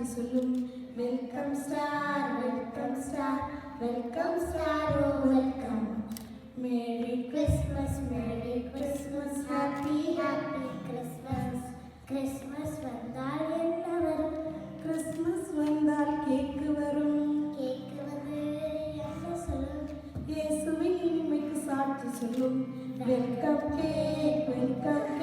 சாட்சி சொல்லும் welcome star welcome star welcome star oh welcome merry Christmas merry Christmas happy happy Christmas Christmas வந்தால் என்ன வரும்? Christmas வந்தால் கேக்கு வரும். கேக்கு வந்து என்ன சொல்லும்? இயேசுவின் இனிமைக்கு சாட்சி சொல்லும். வெல்கம் கேக் வெல்கம்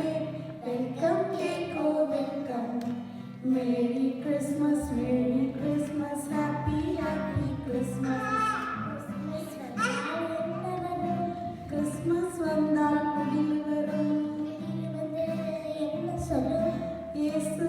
வந்தால் குடில்